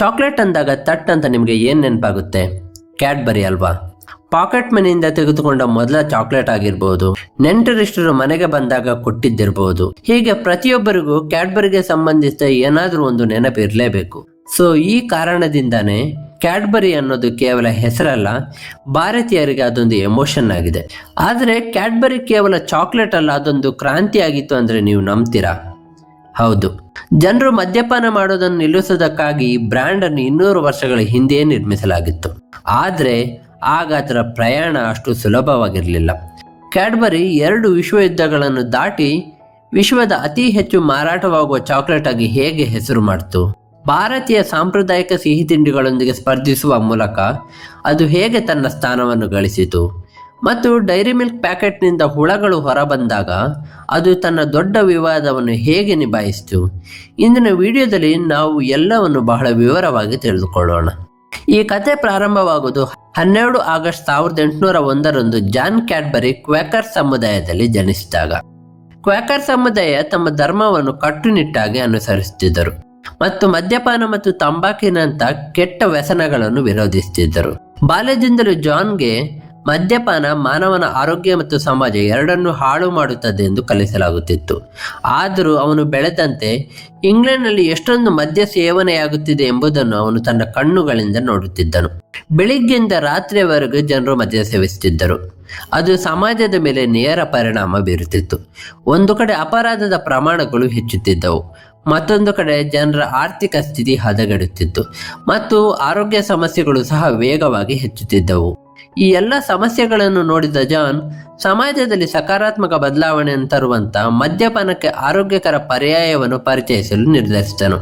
Chocolate ಅಂದಾಗ ತಟ್ ಅಂತ ನಿಮಗೆ ಏನು ನೆನಪಾಗುತ್ತೆ? ಕ್ಯಾಡ್ಬರಿ ಅಲ್ವಾ? ಪಾಕೆಟ್ ಮನೆಯಿಂದ ತೆಗೆದುಕೊಂಡ ಮೊದಲ ಚಾಕ್ಲೇಟ್ ಆಗಿರ್ಬೋದು. ನೆಂಟರಿಷ್ಟರು ಮನೆಗೆ ಬಂದಾಗ ಕೊಟ್ಟಿದ್ದಿರಬಹುದು ಹೀಗೆ ಪ್ರತಿಯೊಬ್ಬರಿಗೂ ಕ್ಯಾಡ್ಬರಿಗೆ ಸಂಬಂಧಿಸಿದ ಏನಾದರೂ ಒಂದು ನೆನಪಿರಲೇಬೇಕು ಸೊ ಈ ಕಾರಣದಿಂದಾನೇ ಕ್ಯಾಡ್ಬರಿ ಅನ್ನೋದು ಕೇವಲ ಹೆಸರಲ್ಲ, ಭಾರತೀಯರಿಗೆ ಅದೊಂದು ಎಮೋಷನ್ ಆಗಿದೆ. ಆದರೆ, ಕ್ಯಾಡ್ಬರಿ ಕೇವಲ ಚಾಕ್ಲೇಟ್ ಅಲ್ಲ, ಅದೊಂದು ಕ್ರಾಂತಿ ಆಗಿತ್ತು ಅಂದರೆ ನೀವು ನಂಬ್ತೀರಾ? ಹೌದು. ಜನರು ಮದ್ಯಪಾನ ಮಾಡೋದನ್ನು ನಿಲ್ಲಿಸೋದಕ್ಕಾಗಿ ಬ್ರ್ಯಾಂಡ್ ಅನ್ನು ಇನ್ನೂರು ವರ್ಷಗಳ ಹಿಂದೆಯೇ ನಿರ್ಮಿಸಲಾಗಿತ್ತು. ಆದರೆ ಆಗ ಅದರ ಪ್ರಯಾಣ ಅಷ್ಟು ಸುಲಭವಾಗಿರಲಿಲ್ಲ. ಕ್ಯಾಡ್ಬರಿ ಎರಡು ವಿಶ್ವಯುದ್ಧಗಳನ್ನು ದಾಟಿ ವಿಶ್ವದ ಅತಿ ಹೆಚ್ಚು ಮಾರಾಟವಾಗುವ ಚಾಕ್ಲೇಟ್ ಆಗಿ ಹೇಗೆ ಹೆಸರು ಮಾಡಿತು? ಭಾರತೀಯ ಸಾಂಪ್ರದಾಯಿಕ ಸಿಹಿ ತಿಂಡಿಗಳೊಂದಿಗೆ ಸ್ಪರ್ಧಿಸುವ ಮೂಲಕ ಅದು ಹೇಗೆ ತನ್ನ ಸ್ಥಾನವನ್ನು ಗಳಿಸಿತು? ಮತ್ತು ಡೈರಿ ಮಿಲ್ಕ್ ಪ್ಯಾಕೆಟ್ನಿಂದ ಹುಳಗಳು ಹೊರಬಂದಾಗ ಅದು ತನ್ನ ದೊಡ್ಡ ವಿವಾದವನ್ನು ಹೇಗೆ ನಿಭಾಯಿಸಿತು? ಇಂದಿನ ವಿಡಿಯೋದಲ್ಲಿ ನಾವು ಎಲ್ಲವನ್ನು ಬಹಳ ವಿವರವಾಗಿ ತಿಳಿದುಕೊಳ್ಳೋಣ. ಈ ಕತೆ ಪ್ರಾರಂಭವಾಗುವುದು ಹನ್ನೆರಡು ಆಗಸ್ಟ್ ಸಾವಿರದ ಎಂಟುನೂರ ಒಂದರಂದು ಜಾನ್ ಕ್ಯಾಡ್ಬರಿ ಕ್ವಾಕರ್ ಸಮುದಾಯದಲ್ಲಿ ಜನಿಸಿದಾಗ. ಕ್ವಾಕರ್ ಸಮುದಾಯ ತಮ್ಮ ಧರ್ಮವನ್ನು ಕಟ್ಟುನಿಟ್ಟಾಗಿ ಅನುಸರಿಸುತ್ತಿದ್ದರು ಮತ್ತು ಮದ್ಯಪಾನ ಮತ್ತು ತಂಬಾಕಿನಂತ ಕೆಟ್ಟ ವ್ಯಸನಗಳನ್ನು ವಿರೋಧಿಸುತ್ತಿದ್ದರು. ಬಾಲ್ಯದಿಂದಲೂ ಜಾನ್ಗೆ ಮದ್ಯಪಾನ ಮಾನವನ ಆರೋಗ್ಯ ಮತ್ತು ಸಮಾಜ ಎರಡನ್ನೂ ಹಾಳು ಮಾಡುತ್ತದೆ ಎಂದು ಕಲಿಸಲಾಗುತ್ತಿತ್ತು. ಆದರೂ ಅವನು ಬೆಳೆದಂತೆ ಇಂಗ್ಲೆಂಡ್ನಲ್ಲಿ ಎಷ್ಟೊಂದು ಮದ್ಯ ಸೇವನೆಯಾಗುತ್ತಿದೆ ಎಂಬುದನ್ನು ಅವನು ತನ್ನ ಕಣ್ಣುಗಳಿಂದ ನೋಡುತ್ತಿದ್ದನು. ಬೆಳಿಗ್ಗೆಯಿಂದ ರಾತ್ರಿಯವರೆಗೂ ಜನರು ಮದ್ಯ ಸೇವಿಸುತ್ತಿದ್ದರು. ಅದು ಸಮಾಜದ ಮೇಲೆ ನೇರ ಪರಿಣಾಮ ಬೀರುತ್ತಿತ್ತು. ಒಂದು ಕಡೆ ಅಪರಾಧದ ಪ್ರಮಾಣಗಳು ಹೆಚ್ಚುತ್ತಿದ್ದವು. ಮತ್ತೊಂದು ಕಡೆ ಜನರ ಆರ್ಥಿಕ ಸ್ಥಿತಿ ಹದಗೆಡುತ್ತಿತ್ತು. ಮತ್ತು ಆರೋಗ್ಯ ಸಮಸ್ಯೆಗಳು ಸಹ ವೇಗವಾಗಿ ಹೆಚ್ಚುತ್ತಿದ್ದವು. ಈ ಎಲ್ಲ ಸಮಸ್ಯೆಗಳನ್ನು ನೋಡಿದ ಜಾನ್, ಸಮಾಜದಲ್ಲಿ ಸಕಾರಾತ್ಮಕ ಬದಲಾವಣೆಯನ್ನು ತರುವಂತ ಮದ್ಯಪಾನಕ್ಕೆ ಆರೋಗ್ಯಕರ ಪರ್ಯಾಯವನ್ನು ಪರಿಚಯಿಸಲು ನಿರ್ಧರಿಸಿದನು.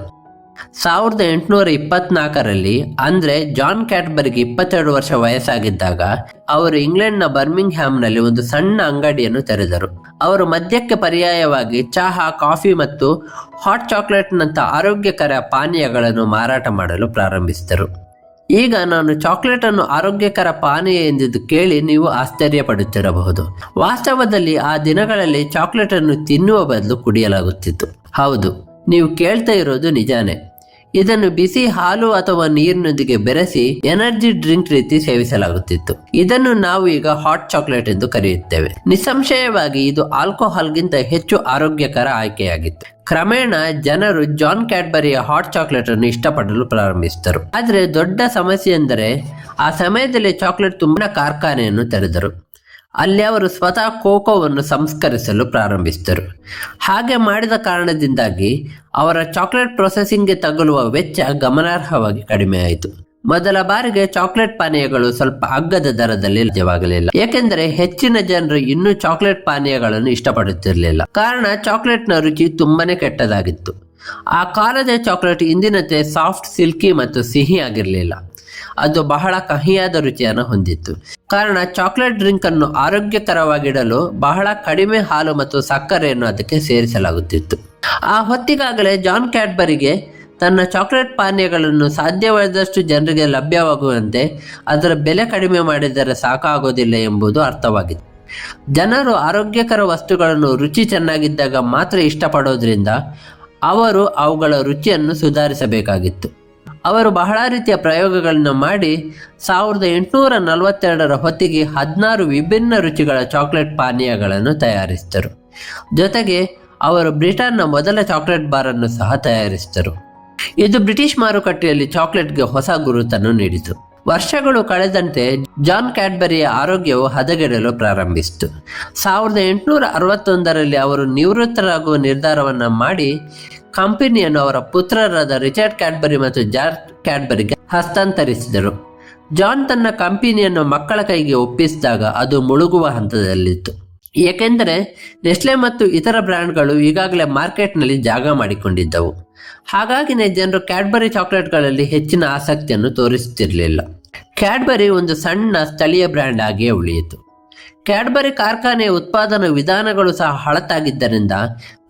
ಸಾವಿರದ ಎಂಟುನೂರ ಇಪ್ಪತ್ನಾಲ್ಕರಲ್ಲಿ, ಅಂದರೆ ಜಾನ್ ಕ್ಯಾಟ್ಬರ್ಗ್ ಇಪ್ಪತ್ತೆರಡು ವರ್ಷ ವಯಸ್ಸಾಗಿದ್ದಾಗ, ಅವರು ಇಂಗ್ಲೆಂಡ್ನ ಬರ್ಮಿಂಗ್ ಹ್ಯಾಮ್ನಲ್ಲಿ ಒಂದು ಸಣ್ಣ ಅಂಗಡಿಯನ್ನು ತೆರೆದರು. ಅವರು ಮದ್ಯಕ್ಕೆ ಪರ್ಯಾಯವಾಗಿ ಚಹಾ, ಕಾಫಿ ಮತ್ತು ಹಾಟ್ ಚಾಕ್ಲೇಟ್ನಂಥ ಆರೋಗ್ಯಕರ ಪಾನೀಯಗಳನ್ನು ಮಾರಾಟ ಮಾಡಲು ಪ್ರಾರಂಭಿಸಿದರು. ಈಗ ನಾನು ಚಾಕ್ಲೇಟ್ ಅನ್ನು ಆರೋಗ್ಯಕರ ಪಾನೀಯ ಎಂದಿದ್ದು ಕೇಳಿ ನೀವು ಆಶ್ಚರ್ಯ ಪಡುತ್ತಿರಬಹುದು ವಾಸ್ತವದಲ್ಲಿ ಆ ದಿನಗಳಲ್ಲಿ ಚಾಕ್ಲೇಟ್ ಅನ್ನು ತಿನ್ನುವ ಬದಲು ಕುಡಿಯಲಾಗುತ್ತಿತ್ತು. ಹೌದು, ನೀವು ಕೇಳ್ತಾ ಇರೋದು ನಿಜಾನೇ. ಇದನ್ನು ಬಿಸಿ ಹಾಲು ಅಥವಾ ನೀರಿನೊಂದಿಗೆ ಬೆರೆಸಿ ಎನರ್ಜಿ ಡ್ರಿಂಕ್ ರೀತಿ ಸೇವಿಸಲಾಗುತ್ತಿತ್ತು. ಇದನ್ನು ನಾವು ಈಗ ಹಾಟ್ ಚಾಕ್ಲೇಟ್ ಎಂದು ಕರೆಯುತ್ತೇವೆ. ನಿಸ್ಸಂಶಯವಾಗಿ ಇದು ಆಲ್ಕೋಹಾಲ್ಗಿಂತ ಹೆಚ್ಚು ಆರೋಗ್ಯಕರ ಆಯ್ಕೆಯಾಗಿತ್ತು. ಕ್ರಮೇಣ ಜನರು ಜಾನ್ ಕ್ಯಾಡ್ಬರಿಯ ಹಾಟ್ ಚಾಕ್ಲೇಟ್ ಅನ್ನು ಇಷ್ಟಪಡಲು ಪ್ರಾರಂಭಿಸಿದರು. ಆದರೆ ದೊಡ್ಡ ಸಮಸ್ಯೆ ಎಂದರೆ ಆ ಸಮಯದಲ್ಲಿ ಚಾಕ್ಲೇಟ್ ತುಂಬಾ ಕಾರ್ಖಾನೆಯನ್ನು ತೆರೆದರು. ಅಲ್ಲಿ ಅವರು ಸ್ವತಃ ಕೋಕೋವನ್ನು ಸಂಸ್ಕರಿಸಲು ಪ್ರಾರಂಭಿಸಿದರು. ಹಾಗೆ ಮಾಡಿದ ಕಾರಣದಿಂದಾಗಿ ಅವರ ಚಾಕ್ಲೇಟ್ ಪ್ರೊಸೆಸಿಂಗ್ಗೆ ತಗುಲುವ ವೆಚ್ಚ ಗಮನಾರ್ಹವಾಗಿ ಕಡಿಮೆಯಾಯಿತು. ಮೊದಲ ಬಾರಿಗೆ ಚಾಕ್ಲೇಟ್ ಪಾನೀಯಗಳು ಸ್ವಲ್ಪ ಅಗ್ಗದ ದರದಲ್ಲಿ ಲಭ್ಯವಾಗಲಿಲ್ಲ. ಏಕೆಂದರೆ ಹೆಚ್ಚಿನ ಜನರು ಇನ್ನೂ ಚಾಕ್ಲೇಟ್ ಪಾನೀಯಗಳನ್ನು ಇಷ್ಟಪಡುತ್ತಿರಲಿಲ್ಲ. ಕಾರಣ ಚಾಕ್ಲೇಟ್ನ ರುಚಿ ತುಂಬಾನೇ ಕೆಟ್ಟದಾಗಿತ್ತು. ಆ ಕಾಲದ ಚಾಕ್ಲೇಟ್ ಇಂದಿನಂತೆ ಸಾಫ್ಟ್, ಸಿಲ್ಕಿ ಮತ್ತು ಸಿಹಿ ಆಗಿರಲಿಲ್ಲ. ಅದು ಬಹಳ ಕಹಿಯಾದ ರುಚಿಯನ್ನು ಹೊಂದಿತ್ತು. ಕಾರಣ ಚಾಕ್ಲೇಟ್ ಡ್ರಿಂಕ್ ಅನ್ನು ಆರೋಗ್ಯಕರವಾಗಿಡಲು ಬಹಳ ಕಡಿಮೆ ಹಾಲು ಮತ್ತು ಸಕ್ಕರೆಯನ್ನು ಅದಕ್ಕೆ ಸೇರಿಸಲಾಗುತ್ತಿತ್ತು. ಆ ಹೊತ್ತಿಗಾಗಲೇ ಜಾನ್ ಕ್ಯಾಡ್ಬರಿಗೆ ತನ್ನ ಚಾಕ್ಲೇಟ್ ಪಾನೀಯಗಳನ್ನು ಸಾಧ್ಯವಾದಷ್ಟು ಜನರಿಗೆ ಲಭ್ಯವಾಗುವಂತೆ ಅದರ ಬೆಲೆ ಕಡಿಮೆ ಮಾಡಿದರೆ ಸಾಕಾಗೋದಿಲ್ಲ ಎಂಬುದು ಅರ್ಥವಾಗಿತ್ತು. ಜನರು ಆರೋಗ್ಯಕರ ವಸ್ತುಗಳನ್ನು ರುಚಿ ಚೆನ್ನಾಗಿದ್ದಾಗ ಮಾತ್ರ ಇಷ್ಟಪಡೋದ್ರಿಂದ ಅವರು ಅವುಗಳ ರುಚಿಯನ್ನು ಸುಧಾರಿಸಬೇಕಾಗಿತ್ತು. ಅವರು ಬಹಳ ರೀತಿಯ ಪ್ರಯೋಗಗಳನ್ನು ಮಾಡಿ ಸಾವಿರದ ಎಂಟುನೂರ ನಲವತ್ತೆರಡರ ಹೊತ್ತಿಗೆ ಹದಿನಾರು ವಿಭಿನ್ನ ರುಚಿಗಳ ಚಾಕ್ಲೇಟ್ ಪಾನೀಯಗಳನ್ನು ತಯಾರಿಸಿದರು. ಜೊತೆಗೆ ಅವರು ಬ್ರಿಟನ್ನ ಮೊದಲ ಚಾಕ್ಲೇಟ್ ಬಾರನ್ನು ಸಹ ತಯಾರಿಸಿದರು. ಇದು ಬ್ರಿಟಿಷ್ ಮಾರುಕಟ್ಟೆಯಲ್ಲಿ ಚಾಕ್ಲೇಟ್ಗೆ ಹೊಸ ಗುರುತನ್ನು ನೀಡಿತು. ವರ್ಷಗಳು ಕಳೆದಂತೆ ಜಾನ್ ಕ್ಯಾಡ್ಬರಿಯ ಆರೋಗ್ಯವು ಹದಗೆಡಲು ಪ್ರಾರಂಭಿಸಿತು. ಸಾವಿರದ ಎಂಟುನೂರ ಅರವತ್ತೊಂದರಲ್ಲಿ ಅವರು ನಿವೃತ್ತರಾಗುವ ನಿರ್ಧಾರವನ್ನು ಮಾಡಿ ಕಂಪನಿಯನ್ನು ಅವರ ಪುತ್ರರಾದ ರಿಚರ್ಡ್ ಕ್ಯಾಡ್ಬರಿ ಮತ್ತು ಜಾನ್ ಕ್ಯಾಡ್ಬರಿಗೆ ಹಸ್ತಾಂತರಿಸಿದರು. ಜಾನ್ ತನ್ನ ಕಂಪನಿಯನ್ನು ಮಕ್ಕಳ ಕೈಗೆ ಒಪ್ಪಿಸಿದಾಗ ಅದು ಮುಳುಗುವ ಹಂತದಲ್ಲಿತ್ತು. ಏಕೆಂದರೆ ನೆಸ್ಲೆ ಮತ್ತು ಇತರ ಬ್ರ್ಯಾಂಡ್ಗಳು ಈಗಾಗಲೇ ಮಾರ್ಕೆಟ್ನಲ್ಲಿ ಜಾಗ ಮಾಡಿಕೊಂಡಿದ್ದವು. ಹಾಗಾಗಿನೇ ಜನರು ಕ್ಯಾಡ್ಬರಿ ಚಾಕ್ಲೇಟ್ಗಳಲ್ಲಿ ಹೆಚ್ಚಿನ ಆಸಕ್ತಿಯನ್ನು ತೋರಿಸುತ್ತಿರಲಿಲ್ಲ. ಕ್ಯಾಡ್ಬರಿ ಒಂದು ಸಣ್ಣ ಸ್ಥಳೀಯ ಬ್ರ್ಯಾಂಡ್ ಆಗಿಯೇ ಉಳಿಯಿತು. ಕ್ಯಾಡ್ಬರಿ ಕಾರ್ಖಾನೆಯ ಉತ್ಪಾದನಾ ವಿಧಾನಗಳು ಸಹ ಹಳತಾಗಿದ್ದರಿಂದ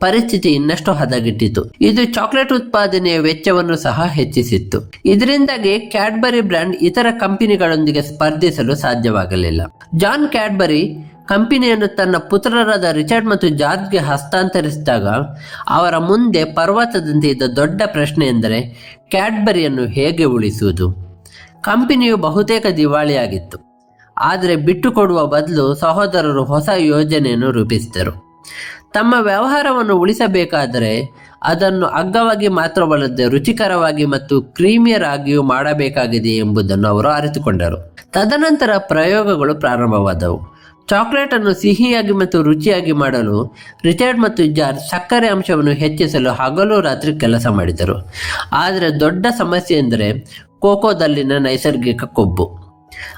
ಪರಿಸ್ಥಿತಿ ಇನ್ನಷ್ಟು ಹದಗೆಟ್ಟಿತು. ಇದು ಚಾಕ್ಲೇಟ್ ಉತ್ಪಾದನೆಯ ವೆಚ್ಚವನ್ನು ಸಹ ಹೆಚ್ಚಿಸಿತ್ತು. ಇದರಿಂದಾಗಿ ಕ್ಯಾಡ್ಬರಿ ಬ್ರ್ಯಾಂಡ್ ಇತರ ಕಂಪನಿಗಳೊಂದಿಗೆ ಸ್ಪರ್ಧಿಸಲು ಸಾಧ್ಯವಾಗಲಿಲ್ಲ. ಜಾನ್ ಕ್ಯಾಡ್ಬರಿ ಕಂಪನಿಯನ್ನು ತನ್ನ ಪುತ್ರರಾದ ರಿಚರ್ಡ್ ಮತ್ತು ಜಾರ್ಜ್ಗೆ ಹಸ್ತಾಂತರಿಸಿದಾಗ ಅವರ ಮುಂದೆ ಪರ್ವತದಂತೆ ಇದ್ದ ದೊಡ್ಡ ಪ್ರಶ್ನೆ ಎಂದರೆ ಕ್ಯಾಡ್ಬರಿಯನ್ನು ಹೇಗೆ ಉಳಿಸುವುದು? ಕಂಪನಿಯು ಬಹುತೇಕ ದಿವಾಳಿಯಾಗಿತ್ತು. ಆದರೆ ಬಿಟ್ಟುಕೊಡುವ ಬದಲು ಸಹೋದರರು ಹೊಸ ಯೋಜನೆಯನ್ನು ರೂಪಿಸಿದರು. ತಮ್ಮ ವ್ಯವಹಾರವನ್ನು ಉಳಿಸಬೇಕಾದರೆ ಅದನ್ನು ಅಗ್ಗವಾಗಿ ಮಾತ್ರವಲ್ಲದೆ ರುಚಿಕರವಾಗಿ ಮತ್ತು ಕ್ರೀಮಿಯರ್ ಆಗಿಯೂ ಮಾಡಬೇಕಾಗಿದೆ ಎಂಬುದನ್ನು ಅವರು ಅರಿತುಕೊಂಡರು. ತದನಂತರ ಪ್ರಯೋಗಗಳು ಪ್ರಾರಂಭವಾದವು. ಚಾಕ್ಲೇಟ್ ಅನ್ನು ಸಿಹಿಯಾಗಿ ಮತ್ತು ರುಚಿಯಾಗಿ ಮಾಡಲು ರಿಚರ್ಡ್ ಮತ್ತು ಜಾರ್ಜ್ ಸಕ್ಕರೆ ಅಂಶವನ್ನು ಹೆಚ್ಚಿಸಲು ಹಗಲು ರಾತ್ರಿ ಕೆಲಸ ಮಾಡಿದರು. ಆದರೆ ದೊಡ್ಡ ಸಮಸ್ಯೆ ಎಂದರೆ ಕೋಕೋದಲ್ಲಿನ ನೈಸರ್ಗಿಕ ಕೊಬ್ಬು.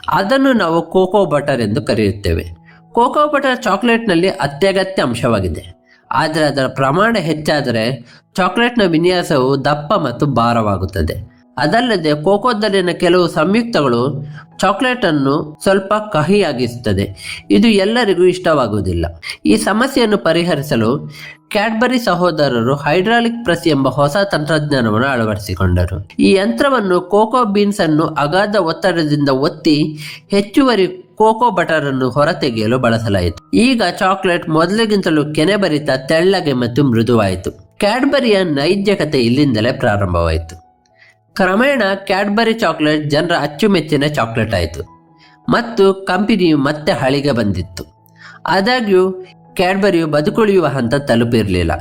ಅದನ್ನು ನಾವು ಕೋಕೋ ಬಟರ್ ಎಂದು ಕರೆಯುತ್ತೇವೆ. ಕೋಕೋ ಬಟರ್ ಚಾಕ್ಲೇಟ್ನಲ್ಲಿ ಅತ್ಯಗತ್ಯ ಅಂಶವಾಗಿದೆ. ಆದರೆ ಅದರ ಪ್ರಮಾಣ ಹೆಚ್ಚಾದರೆ ಚಾಕ್ಲೇಟ್ನ ವಿನ್ಯಾಸವು ದಪ್ಪ ಮತ್ತು ಭಾರವಾಗುತ್ತದೆ. ಅದಲ್ಲದೆ ಕೋಕೋದಲ್ಲಿನ ಕೆಲವು ಸಂಯುಕ್ತಗಳು ಚಾಕ್ಲೇಟನ್ನು ಸ್ವಲ್ಪ ಕಹಿಯಾಗಿಸುತ್ತದೆ. ಇದು ಎಲ್ಲರಿಗೂ ಇಷ್ಟವಾಗುವುದಿಲ್ಲ. ಈ ಸಮಸ್ಯೆಯನ್ನು ಪರಿಹರಿಸಲು ಕ್ಯಾಡ್ಬರಿ ಸಹೋದರರು ಹೈಡ್ರಾಲಿಕ್ ಪ್ರೆಸ್ ಎಂಬ ಹೊಸ ತಂತ್ರಜ್ಞಾನವನ್ನು ಅಳವಡಿಸಿಕೊಂಡರು. ಈ ಯಂತ್ರವನ್ನು ಕೋಕೋ ಬೀನ್ಸ್ ಅನ್ನು ಅಗಾಧ ಒತ್ತಡದಿಂದ ಒತ್ತಿ ಹೆಚ್ಚುವರಿ ಕೋಕೋ ಬಟರ್ ಅನ್ನು ಹೊರತೆಗೆಯಲು ಬಳಸಲಾಯಿತು. ಈಗ ಚಾಕ್ಲೇಟ್ ಮೊದಲಿಗಿಂತಲೂ ಕೆನೆಭರಿತ ತೆಳ್ಳಗೆ ಮತ್ತು ಮೃದುವಾಯಿತು. ಕ್ಯಾಡ್ಬರಿಯ ನೈಜಕತೆ ಇಲ್ಲಿಂದಲೇ ಪ್ರಾರಂಭವಾಯಿತು. ಕ್ರಮೇಣ ಕ್ಯಾಡ್ಬರಿ ಚಾಕ್ಲೇಟ್ ಜನರ ಅಚ್ಚುಮೆಚ್ಚಿನ ಚಾಕ್ಲೇಟ್ ಆಯಿತು. ಮತ್ತು ಕಂಪನಿಯು ಮತ್ತೆ ಹಳಿಗೆ ಬಂದಿತ್ತು. ಆದಾಗ್ಯೂ, ಕ್ಯಾಡ್ಬರಿಯು ಬದುಕುಳಿಯುವ ಹಂತ ತಲುಪಿರಲಿಲ್ಲ.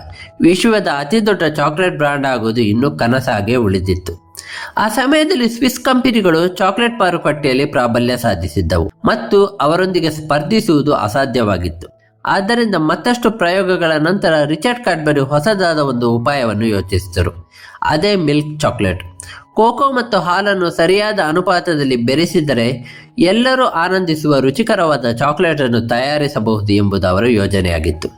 ವಿಶ್ವದ ಅತಿದೊಡ್ಡ ಚಾಕ್ಲೇಟ್ ಬ್ರ್ಯಾಂಡ್ ಆಗುವುದು ಇನ್ನೂ ಕನಸಾಗೆ ಉಳಿದಿತ್ತು. ಆ ಸಮಯದಲ್ಲಿ ಸ್ವಿಸ್ ಕಂಪನಿಗಳು ಚಾಕ್ಲೇಟ್ ಮಾರುಕಟ್ಟೆಯಲ್ಲಿ ಪ್ರಾಬಲ್ಯ ಸಾಧಿಸಿದ್ದವು ಮತ್ತು ಅವರೊಂದಿಗೆ ಸ್ಪರ್ಧಿಸುವುದು ಅಸಾಧ್ಯವಾಗಿತ್ತು. ಆದ್ದರಿಂದ ಮತ್ತಷ್ಟು ಪ್ರಯೋಗಗಳ ನಂತರ ರಿಚರ್ಡ್ ಕ್ಯಾಡ್ಬರಿ ಹೊಸದಾದ ಒಂದು ಉಪಾಯವನ್ನು ಯೋಚಿಸಿದರು. ಅದೇ ಮಿಲ್ಕ್ ಚಾಕ್ಲೇಟ್. ಕೋಕೋ ಮತ್ತು ಹಾಲನ್ನು ಸರಿಯಾದ ಅನುಪಾತದಲ್ಲಿ ಬೆರೆಸಿದರೆ ಎಲ್ಲರೂ ಆನಂದಿಸುವ ರುಚಿಕರವಾದ ಚಾಕ್ಲೇಟ್ ಅನ್ನು ತಯಾರಿಸಬಹುದು ಎಂಬುದು ಅವರ ಯೋಜನೆಯಾಗಿತ್ತು.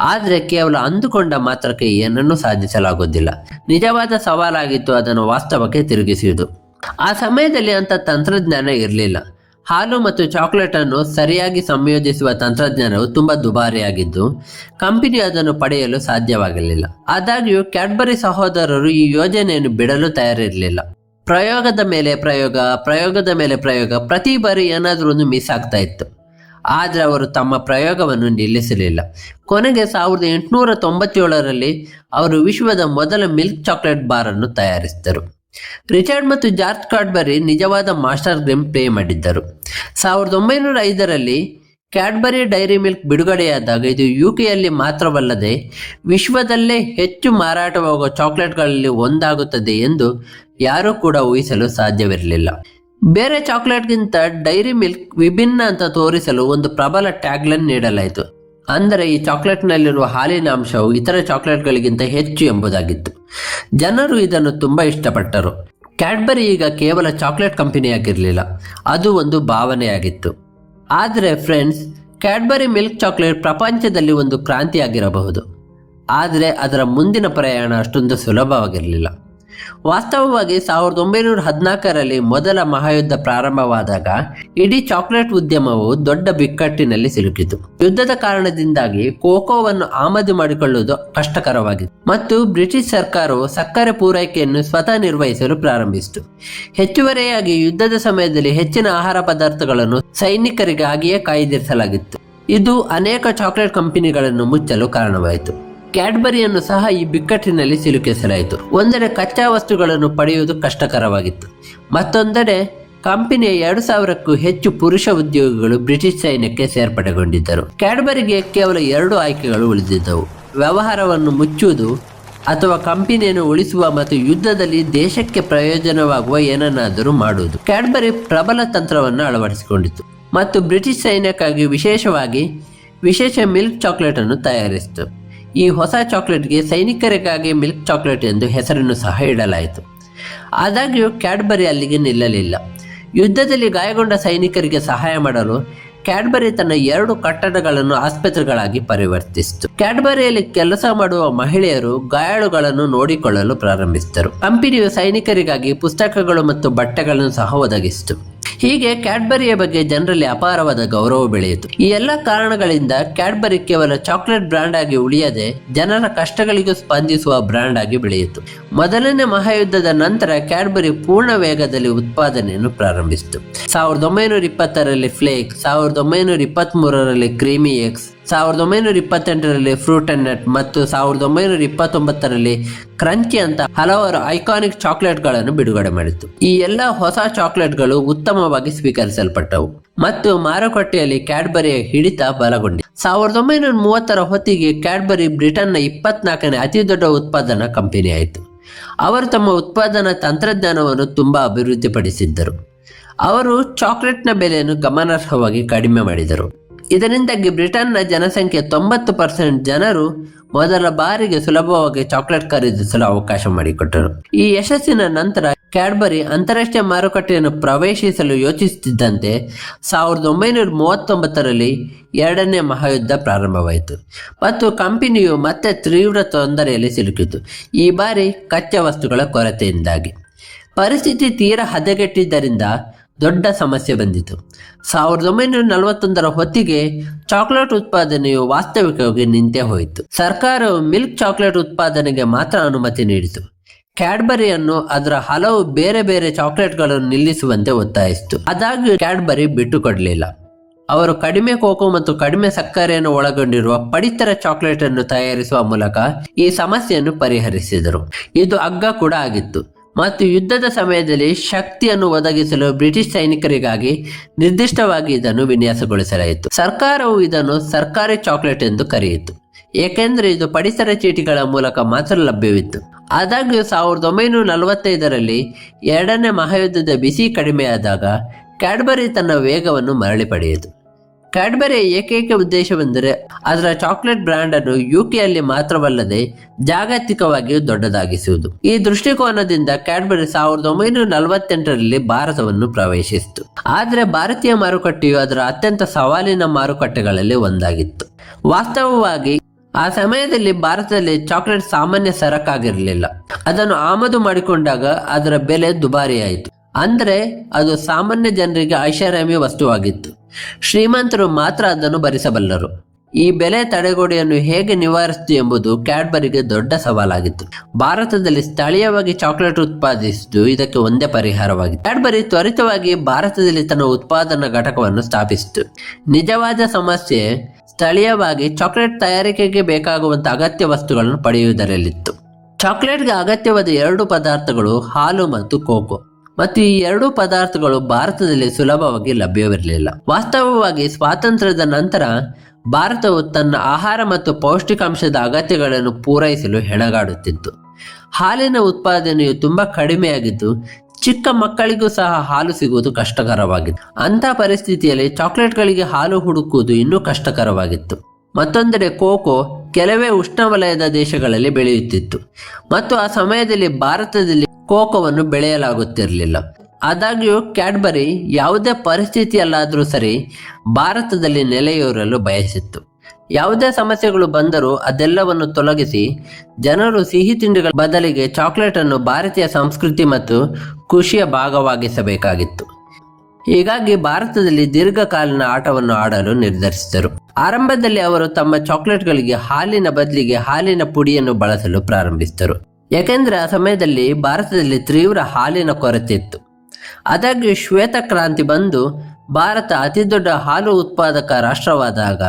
ಆದರೆ ಕೇವಲ ಅಂದುಕೊಂಡ ಮಾತ್ರಕ್ಕೆ ಏನನ್ನೂ ಸಾಧಿಸಲಾಗುವುದಿಲ್ಲ. ನಿಜವಾದ ಸವಾಲಾಗಿತ್ತು ಅದನ್ನು ವಾಸ್ತವಕ್ಕೆ ತಿರುಗಿಸುವುದು ಆ ಸಮಯದಲ್ಲಿ ಅಂತ ತಂತ್ರಜ್ಞಾನ ಇರಲಿಲ್ಲ. ಹಾಲು ಮತ್ತು ಚಾಕ್ಲೇಟ್ ಅನ್ನು ಸರಿಯಾಗಿ ಸಂಯೋಜಿಸುವ ತಂತ್ರಜ್ಞಾನವು ತುಂಬಾ ದುಬಾರಿಯಾಗಿದ್ದು, ಕಂಪನಿ ಅದನ್ನು ಪಡೆಯಲು ಸಾಧ್ಯವಾಗಲಿಲ್ಲ. ಆದಾಗ್ಯೂ, ಕ್ಯಾಡ್ಬರಿ ಸಹೋದರರು ಈ ಯೋಜನೆಯನ್ನು ಬಿಡಲು ತಯಾರಿರಲಿಲ್ಲ. ಪ್ರಯೋಗದ ಮೇಲೆ ಪ್ರಯೋಗ, ಪ್ರಯೋಗದ ಮೇಲೆ ಪ್ರಯೋಗ, ಪ್ರತಿ ಬಾರಿ ಏನಾದರೂ ಒಂದು ಮಿಸ್ ಆಗ್ತಾ ಇತ್ತು. ಆದರೆ ಅವರು ತಮ್ಮ ಪ್ರಯೋಗವನ್ನು ನಿಲ್ಲಿಸಲಿಲ್ಲ. ಕೊನೆಗೆ ಸಾವಿರದ ಎಂಟುನೂರ ತೊಂಬತ್ತೇಳರಲ್ಲಿ ಅವರು ವಿಶ್ವದ ಮೊದಲ ಮಿಲ್ಕ್ ಚಾಕ್ಲೇಟ್ ಬಾರನ್ನು ತಯಾರಿಸಿದರು. ರಿಚರ್ಡ್ ಮತ್ತು ಜಾರ್ಜ್ ಕಾಡ್ಬರಿ ನಿಜವಾದ ಮಾಸ್ಟರ್ ಗೇಮ್ ಪ್ಲೇ ಮಾಡಿದ್ದರು. ಸಾವಿರದ ಒಂಬೈನೂರ ಐದರಲ್ಲಿ ಕ್ಯಾಡ್ಬರಿ ಡೈರಿ ಮಿಲ್ಕ್ ಬಿಡುಗಡೆಯಾದಾಗ ಇದು ಯು ಕೆಯಲ್ಲಿ ಮಾತ್ರವಲ್ಲದೆ ವಿಶ್ವದಲ್ಲೇ ಹೆಚ್ಚು ಮಾರಾಟವಾಗುವ ಚಾಕ್ಲೇಟ್ಗಳಲ್ಲಿ ಒಂದಾಗುತ್ತದೆ ಎಂದು ಯಾರೂ ಕೂಡ ಊಹಿಸಲು ಸಾಧ್ಯವಿರಲಿಲ್ಲ. ಬೇರೆ ಚಾಕ್ಲೇಟ್ಗಿಂತ ಡೈರಿ ಮಿಲ್ಕ್ ವಿಭಿನ್ನ ಅಂತ ತೋರಿಸಲು ಒಂದು ಪ್ರಬಲ ಟ್ಯಾಗ್ಲೈನ್ ನೀಡಲಾಯಿತು. ಅಂದರೆ ಈ ಚಾಕ್ಲೇಟ್ನಲ್ಲಿರುವ ಹಾಲಿನ ಅಂಶವು ಇತರ ಚಾಕ್ಲೇಟ್ಗಳಿಗಿಂತ ಹೆಚ್ಚು ಎಂಬುದಾಗಿತ್ತು. ಜನರು ಇದನ್ನು ತುಂಬ ಇಷ್ಟಪಟ್ಟರು. ಕ್ಯಾಡ್ಬರಿ ಈಗ ಕೇವಲ ಚಾಕ್ಲೇಟ್ ಕಂಪನಿಯಾಗಿರಲಿಲ್ಲ ಅದು ಒಂದು ಭಾವನೆಯಾಗಿತ್ತು. ಆದರೆ ಫ್ರೆಂಡ್ಸ್ ಕ್ಯಾಡ್ಬರಿ ಮಿಲ್ಕ್ ಚಾಕ್ಲೇಟ್ ಪ್ರಪಂಚದಲ್ಲಿ ಒಂದು ಕ್ರಾಂತಿಯಾಗಿರಬಹುದು. ಆದರೆ ಅದರ ಮುಂದಿನ ಪ್ರಯಾಣ ಅಷ್ಟೊಂದು ಸುಲಭವಾಗಿರಲಿಲ್ಲ. ವಾಸ್ತವವಾಗಿ ಸಾವಿರದ ಒಂಬೈನೂರ ಹದಿನಾಲ್ಕರಲ್ಲಿ ಮೊದಲ ಮಹಾಯುದ್ಧ ಪ್ರಾರಂಭವಾದಾಗ ಇಡೀ ಚಾಕ್ಲೇಟ್ ಉದ್ಯಮವು ದೊಡ್ಡ ಬಿಕ್ಕಟ್ಟಿನಲ್ಲಿ ಸಿಲುಕಿತು. ಯುದ್ಧದ ಕಾರಣದಿಂದಾಗಿ ಕೋಕೋವನ್ನು ಆಮದು ಮಾಡಿಕೊಳ್ಳುವುದು ಕಷ್ಟಕರವಾಗಿತ್ತು. ಮತ್ತು ಬ್ರಿಟಿಷ್ ಸರ್ಕಾರವು ಸಕ್ಕರೆ ಪೂರೈಕೆಯನ್ನು ಸ್ವತಃ ನಿರ್ವಹಿಸಲು ಪ್ರಾರಂಭಿಸಿತು. ಹೆಚ್ಚುವರಿಯಾಗಿ ಯುದ್ಧದ ಸಮಯದಲ್ಲಿ ಹೆಚ್ಚಿನ ಆಹಾರ ಪದಾರ್ಥಗಳನ್ನು ಸೈನಿಕರಿಗಾಗಿಯೇ ಕಾಯ್ದಿರಿಸಲಾಗಿತ್ತು. ಇದು ಅನೇಕ ಚಾಕ್ಲೇಟ್ ಕಂಪನಿಗಳನ್ನು ಮುಚ್ಚಲು ಕಾರಣವಾಯಿತು. ಕ್ಯಾಡ್ಬರಿಯನ್ನು ಸಹ ಈ ಬಿಕ್ಕಟ್ಟಿನಲ್ಲಿ ಸಿಲುಕಿಸಲಾಯಿತು. ಒಂದೆಡೆ ಕಚ್ಚಾ ವಸ್ತುಗಳನ್ನು ಪಡೆಯುವುದು ಕಷ್ಟಕರವಾಗಿತ್ತು. ಮತ್ತೊಂದೆಡೆ ಕಂಪನಿಯ ಎರಡು ಸಾವಿರಕ್ಕೂ ಹೆಚ್ಚು ಪುರುಷ ಉದ್ಯೋಗಿಗಳು ಬ್ರಿಟಿಷ್ ಸೈನ್ಯಕ್ಕೆ ಸೇರ್ಪಡೆಗೊಂಡಿದ್ದರು. ಕ್ಯಾಡ್ಬರಿಗೆ ಕೇವಲ ಎರಡು ಆಯ್ಕೆಗಳು ಉಳಿದಿದ್ದವು. ವ್ಯವಹಾರವನ್ನು ಮುಚ್ಚುವುದು ಅಥವಾ ಕಂಪನಿಯನ್ನು ಉಳಿಸುವ ಮತ್ತು ಯುದ್ಧದಲ್ಲಿ ದೇಶಕ್ಕೆ ಪ್ರಯೋಜನವಾಗುವ ಏನನ್ನಾದರೂ ಮಾಡುವುದು. ಕ್ಯಾಡ್ಬರಿ ಪ್ರಬಲ ತಂತ್ರವನ್ನು ಅಳವಡಿಸಿಕೊಂಡಿತು ಮತ್ತು ಬ್ರಿಟಿಷ್ ಸೈನ್ಯಕ್ಕಾಗಿ ವಿಶೇಷವಾಗಿ ವಿಶೇಷ ಮಿಲ್ಕ್ ಚಾಕ್ಲೇಟ್ ಅನ್ನು ತಯಾರಿಸಿತು. ಈ ಹೊಸ ಚಾಕ್ಲೇಟ್ಗೆ ಸೈನಿಕರಿಗಾಗಿ ಮಿಲ್ಕ್ ಚಾಕ್ಲೇಟ್ ಎಂದು ಹೆಸರನ್ನು ಸಹ ಇಡಲಾಯಿತು. ಆದಾಗ್ಯೂ ಕ್ಯಾಡ್ಬರಿ ಅಲ್ಲಿಗೆ ನಿಲ್ಲಲಿಲ್ಲ. ಯುದ್ಧದಲ್ಲಿ ಗಾಯಗೊಂಡ ಸೈನಿಕರಿಗೆ ಸಹಾಯ ಮಾಡಲು ಕ್ಯಾಡ್ಬರಿ ತನ್ನ ಎರಡು ಕಟ್ಟಡಗಳನ್ನು ಆಸ್ಪತ್ರೆಗಳಾಗಿ ಪರಿವರ್ತಿಸಿತು. ಕ್ಯಾಡ್ಬರಿಯಲ್ಲಿ ಕೆಲಸ ಮಾಡುವ ಮಹಿಳೆಯರು ಗಾಯಾಳುಗಳನ್ನು ನೋಡಿಕೊಳ್ಳಲು ಪ್ರಾರಂಭಿಸಿದರು. ಕಂಪನಿಯು ಸೈನಿಕರಿಗಾಗಿ ಪುಸ್ತಕಗಳು ಮತ್ತು ಬಟ್ಟೆಗಳನ್ನು ಸಹ ಒದಗಿಸಿತು. ಹೀಗೆ ಕ್ಯಾಡ್ಬರಿಯ ಬಗ್ಗೆ ಜನರಲ್ಲಿ ಅಪಾರವಾದ ಗೌರವ ಬೆಳೆಯಿತು. ಈ ಎಲ್ಲ ಕಾರಣಗಳಿಂದ ಕ್ಯಾಡ್ಬರಿ ಕೇವಲ ಚಾಕ್ಲೇಟ್ ಬ್ರ್ಯಾಂಡ್ ಆಗಿ ಉಳಿಯದೆ ಜನರ ಕಷ್ಟಗಳಿಗೂ ಸ್ಪಂದಿಸುವ ಬ್ರ್ಯಾಂಡ್ ಆಗಿ ಬೆಳೆಯಿತು. ಮೊದಲನೇ ಮಹಾಯುದ್ಧದ ನಂತರ ಕ್ಯಾಡ್ಬರಿ ಪೂರ್ಣ ವೇಗದಲ್ಲಿ ಉತ್ಪಾದನೆಯನ್ನು ಪ್ರಾರಂಭಿಸಿತು. ಸಾವಿರದ ಒಂಬೈನೂರ ಇಪ್ಪತ್ತರಲ್ಲಿ ಫ್ಲೇಕ್, ಸಾವಿರದ ಒಂಬೈನೂರ ಇಪ್ಪತ್ತ್ ಮೂರರಲ್ಲಿ ಕ್ರೀಮಿ ಎಕ್ಸ್ ಸಾವಿರದ ಒಂಬೈನೂರ ಇಪ್ಪತ್ತೆಂಟರಲ್ಲಿ ಫ್ರೂಟ್ ಅಂಡ್ ನಟ್ ಮತ್ತು ಸಾವಿರದ ಒಂಬೈನೂರ ಇಪ್ಪತ್ತೊಂಬತ್ತರಲ್ಲಿ ಕ್ರಂಚಿ ಅಂತ ಹಲವಾರು ಐಕಾನಿಕ್ ಚಾಕ್ಲೇಟ್ಗಳನ್ನು ಬಿಡುಗಡೆ ಮಾಡಿತ್ತು. ಈ ಎಲ್ಲ ಹೊಸ ಚಾಕ್ಲೇಟ್ಗಳು ಉತ್ತಮವಾಗಿ ಸ್ವೀಕರಿಸಲ್ಪಟ್ಟವು ಮತ್ತು ಮಾರುಕಟ್ಟೆಯಲ್ಲಿ ಕ್ಯಾಡ್ಬರಿಯ ಹಿಡಿತ ಬಲಗೊಂಡಿತು ಸಾವಿರದ ಒಂಬೈನೂರ ಮೂವತ್ತರ ಹೊತ್ತಿಗೆ ಕ್ಯಾಡ್ಬರಿ ಬ್ರಿಟನ್ನ ಇಪ್ಪತ್ನಾಲ್ಕನೇ ಅತಿ ದೊಡ್ಡ ಉತ್ಪಾದನಾ ಕಂಪನಿ ಆಯಿತು. ಅವರು ತಮ್ಮ ಉತ್ಪಾದನಾ ತಂತ್ರಜ್ಞಾನವನ್ನು ತುಂಬಾ ಅಭಿವೃದ್ಧಿಪಡಿಸಿದ್ದರು. ಅವರು ಚಾಕ್ಲೇಟ್ನ ಬೆಲೆಯನ್ನು ಗಮನಾರ್ಹವಾಗಿ ಕಡಿಮೆ ಮಾಡಿದರು. ಇದರಿಂದಾಗಿ ಬ್ರಿಟನ್ನ ಜನಸಂಖ್ಯೆ ತೊಂಬತ್ತು ಪರ್ಸೆಂಟ್ ಜನರು ಮೊದಲ ಬಾರಿಗೆ ಸುಲಭವಾಗಿ ಚಾಕ್ಲೇಟ್ ಖರೀದಿಸಲು ಅವಕಾಶ ಮಾಡಿಕೊಟ್ಟರು. ಈ ಯಶಸ್ಸಿನ ನಂತರ ಕ್ಯಾಡ್ಬರಿ ಅಂತಾರಾಷ್ಟ್ರೀಯ ಮಾರುಕಟ್ಟೆಯನ್ನು ಪ್ರವೇಶಿಸಲು ಯೋಚಿಸುತ್ತಿದ್ದಂತೆ ಸಾವಿರದ ಒಂಬೈನೂರ ಮೂವತ್ತೊಂಬತ್ತರಲ್ಲಿ ಎರಡನೇ ಮಹಾಯುದ್ಧ ಪ್ರಾರಂಭವಾಯಿತು ಮತ್ತು ಕಂಪನಿಯು ಮತ್ತೆ ತೀವ್ರ ತೊಂದರೆಯಲ್ಲಿ ಸಿಲುಕಿತು. ಈ ಬಾರಿ ಕಚ್ಚಾ ವಸ್ತುಗಳ ಕೊರತೆಯಿಂದಾಗಿ. ಪರಿಸ್ಥಿತಿ ತೀರಾ ಹದಗೆಟ್ಟಿದ್ದರಿಂದ ದೊಡ್ಡ ಸಮಸ್ಯೆ ಬಂದಿತು. ಸಾವಿರದ ಒಂಬೈನೂರ ನಲವತ್ತೊಂದರ ಹೊತ್ತಿಗೆ ಚಾಕ್ಲೇಟ್ ಉತ್ಪಾದನೆಯು ವಾಸ್ತವಿಕವಾಗಿ ನಿಂತೇ ಹೋಯಿತು. ಸರ್ಕಾರವು ಮಿಲ್ಕ್ ಚಾಕ್ಲೇಟ್ ಉತ್ಪಾದನೆಗೆ ಮಾತ್ರ ಅನುಮತಿ ನೀಡಿತು. ಕ್ಯಾಡ್ಬರಿಯನ್ನು ಅದರ ಹಲವು ಬೇರೆ ಬೇರೆ ಚಾಕ್ಲೇಟ್ಗಳನ್ನು ನಿಲ್ಲಿಸುವಂತೆ ಒತ್ತಾಯಿಸಿತು. ಆದಾಗ್ಯೂ ಕ್ಯಾಡ್ಬರಿ ಬಿಟ್ಟುಕೊಡಲಿಲ್ಲ ಅವರು ಕಡಿಮೆ ಕೋಕೋ ಮತ್ತು ಕಡಿಮೆ ಸಕ್ಕರೆಯನ್ನು ಒಳಗೊಂಡಿರುವ ಪಡಿತರ ಚಾಕ್ಲೇಟ್ ಅನ್ನು ತಯಾರಿಸುವ ಮೂಲಕ ಈ ಸಮಸ್ಯೆಯನ್ನು ಪರಿಹರಿಸಿದರು. ಇದು ಅಗ್ಗ ಕೂಡ ಆಗಿತ್ತು. ಮತ್ತು ಯುದ್ಧದ ಸಮಯದಲ್ಲಿ ಶಕ್ತಿಯನ್ನು ಒದಗಿಸಲು ಬ್ರಿಟಿಷ್ ಸೈನಿಕರಿಗಾಗಿ ನಿರ್ದಿಷ್ಟವಾಗಿ ಇದನ್ನು ವಿನ್ಯಾಸಗೊಳಿಸಲಾಯಿತು. ಸರ್ಕಾರವು ಇದನ್ನು ಸರ್ಕಾರಿ ಚಾಕ್ಲೇಟ್ ಎಂದು ಕರೆಯಿತು. ಏಕೆಂದರೆ ಇದು ಪಡಿತರ ಚೀಟಿಗಳ ಮೂಲಕ ಮಾತ್ರ ಲಭ್ಯವಿತ್ತು. ಆದಾಗ್ಯೂ ಸಾವಿರದ ಒಂಬೈನೂರ ನಲವತ್ತೈದರಲ್ಲಿ ಎರಡನೇ ಮಹಾಯುದ್ಧದ ಬಿಸಿ ಕಡಿಮೆಯಾದಾಗ ಕ್ಯಾಡ್ಬರಿ ತನ್ನ ವೇಗವನ್ನು ಮರಳಿ ಪಡೆಯಿತು. ಕ್ಯಾಡ್ಬರಿಯ ಏಕೈಕ ಉದ್ದೇಶವೆಂದರೆ ಅದರ ಚಾಕ್ಲೇಟ್ ಬ್ರ್ಯಾಂಡ್ ಅನ್ನು ಯುಕೆಯಲ್ಲಿ ಮಾತ್ರವಲ್ಲದೆ ಜಾಗತಿಕವಾಗಿ ದೊಡ್ಡದಾಗಿಸುವುದು. ಈ ದೃಷ್ಟಿಕೋನದಿಂದ ಕ್ಯಾಡ್ಬರಿ ಸಾವಿರದ ಒಂಬೈನೂರ ನಲವತ್ತೆಂಟರಲ್ಲಿ ಭಾರತವನ್ನು ಪ್ರವೇಶಿಸಿತು. ಆದರೆ ಭಾರತೀಯ ಮಾರುಕಟ್ಟೆಯು ಅದರ ಅತ್ಯಂತ ಸವಾಲಿನ ಮಾರುಕಟ್ಟೆಗಳಲ್ಲಿ ಒಂದಾಗಿತ್ತು. ವಾಸ್ತವವಾಗಿ, ಆ ಸಮಯದಲ್ಲಿ ಭಾರತದಲ್ಲಿ ಚಾಕ್ಲೇಟ್ ಸಾಮಾನ್ಯ ಸರಕಾಗಿರಲಿಲ್ಲ. ಅದನ್ನು ಆಮದು ಮಾಡಿಕೊಂಡಾಗ ಅದರ ಬೆಲೆ ದುಬಾರಿಯಾಯಿತು. ಅಂದರೆ ಅದು ಸಾಮಾನ್ಯ ಜನರಿಗೆ ಐಷಾರಾಮಿ ವಸ್ತುವಾಗಿತ್ತು. ಶ್ರೀಮಂತರು ಮಾತ್ರ ಅದನ್ನು ಭರಿಸಬಲ್ಲರು. ಈ ಬೆಲೆ ತಡೆಗೋಡೆಯನ್ನು ಹೇಗೆ ನಿವಾರಿಸಿತು ಎಂಬುದು ಕ್ಯಾಡ್ಬರಿಗೆ ದೊಡ್ಡ ಸವಾಲಾಗಿತ್ತು. ಭಾರತದಲ್ಲಿ ಸ್ಥಳೀಯವಾಗಿ ಚಾಕ್ಲೇಟ್ ಉತ್ಪಾದಿಸಿದ್ದು ಇದಕ್ಕೆ ಒಂದೇ ಪರಿಹಾರವಾಗಿತ್ತು ಕ್ಯಾಡ್ಬರಿ ತ್ವರಿತವಾಗಿ ಭಾರತದಲ್ಲಿ ತನ್ನ ಉತ್ಪಾದನಾ ಘಟಕವನ್ನು ಸ್ಥಾಪಿಸಿತು. ನಿಜವಾದ ಸಮಸ್ಯೆ, ಸ್ಥಳೀಯವಾಗಿ ಚಾಕ್ಲೇಟ್ ತಯಾರಿಕೆಗೆ ಬೇಕಾಗುವಂತಹ ಅಗತ್ಯ ವಸ್ತುಗಳನ್ನು ಪಡೆಯುವುದರಲ್ಲಿತ್ತು. ಚಾಕ್ಲೇಟ್ಗೆ ಅಗತ್ಯವಾದ ಎರಡು ಪದಾರ್ಥಗಳು ಹಾಲು ಮತ್ತು ಕೋಕೋ. ಮತ್ತು ಈ ಎರಡೂ ಪದಾರ್ಥಗಳು ಭಾರತದಲ್ಲಿ ಸುಲಭವಾಗಿ ಲಭ್ಯವಿರಲಿಲ್ಲ. ವಾಸ್ತವವಾಗಿ ಸ್ವಾತಂತ್ರ್ಯದ ನಂತರ ಭಾರತವು ತನ್ನ ಆಹಾರ ಮತ್ತು ಪೌಷ್ಟಿಕಾಂಶದ ಅಗತ್ಯಗಳನ್ನು ಪೂರೈಸಲು ಹೆಣಗಾಡುತ್ತಿತ್ತು. ಹಾಲಿನ ಉತ್ಪಾದನೆಯು ತುಂಬಾ ಕಡಿಮೆಯಾಗಿದ್ದು, ಚಿಕ್ಕ ಮಕ್ಕಳಿಗೂ ಸಹ ಹಾಲು ಸಿಗುವುದು ಕಷ್ಟಕರವಾಗಿತ್ತು. ಅಂಥ ಪರಿಸ್ಥಿತಿಯಲ್ಲಿ ಚಾಕ್ಲೇಟ್ಗಳಿಗೆ ಹಾಲು ಹುಡುಕುವುದು ಇನ್ನೂ ಕಷ್ಟಕರವಾಗಿತ್ತು. ಮತ್ತೊಂದೆಡೆ ಕೋಕೋ ಕೆಲವೇ ಉಷ್ಣವಲಯದ ದೇಶಗಳಲ್ಲಿ ಬೆಳೆಯುತ್ತಿತ್ತು. ಮತ್ತು ಆ ಸಮಯದಲ್ಲಿ ಭಾರತದಲ್ಲಿ ಕೋಕೋವನ್ನು ಬೆಳೆಯಲಾಗುತ್ತಿರಲಿಲ್ಲ. ಆದಾಗ್ಯೂ, ಕ್ಯಾಡ್ಬರಿ ಯಾವುದೇ ಪರಿಸ್ಥಿತಿಯಲ್ಲಾದರೂ ಸರಿ ಭಾರತದಲ್ಲಿ ನೆಲೆಯೂರಲು ಬಯಸಿತ್ತು. ಯಾವುದೇ ಸಮಸ್ಯೆಗಳು ಬಂದರೂ ಅದೆಲ್ಲವನ್ನು ತೊಲಗಿಸಿ ಜನರು ಸಿಹಿ ತಿಂಡಿಗಳ ಬದಲಿಗೆ ಚಾಕ್ಲೇಟ್ ಅನ್ನು ಭಾರತೀಯ ಸಂಸ್ಕೃತಿ ಮತ್ತು ಖುಷಿಯ ಭಾಗವಾಗಿಸಬೇಕಾಗಿತ್ತು. ಹೀಗಾಗಿ ಭಾರತದಲ್ಲಿ ದೀರ್ಘಕಾಲೀನ ಆಟವನ್ನು ಆಡಲು ನಿರ್ಧರಿಸಿದರು. ಆರಂಭದಲ್ಲಿ ಅವರು ತಮ್ಮ ಚಾಕ್ಲೇಟ್ಗಳಿಗೆ ಹಾಲಿನ ಬದಲಿಗೆ ಹಾಲಿನ ಪುಡಿಯನ್ನು ಬಳಸಲು ಪ್ರಾರಂಭಿಸಿದರು. ಯಾಕೆಂದ್ರೆ ಆ ಸಮಯದಲ್ಲಿ ಭಾರತದಲ್ಲಿ ತೀವ್ರ ಹಾಲಿನ ಕೊರತೆ ಇತ್ತು. ಆದಾಗ್ಯೂ ಶ್ವೇತ ಕ್ರಾಂತಿ ಬಂದು ಭಾರತ ಅತಿದೊಡ್ಡ ಹಾಲು ಉತ್ಪಾದಕ ರಾಷ್ಟ್ರವಾದಾಗ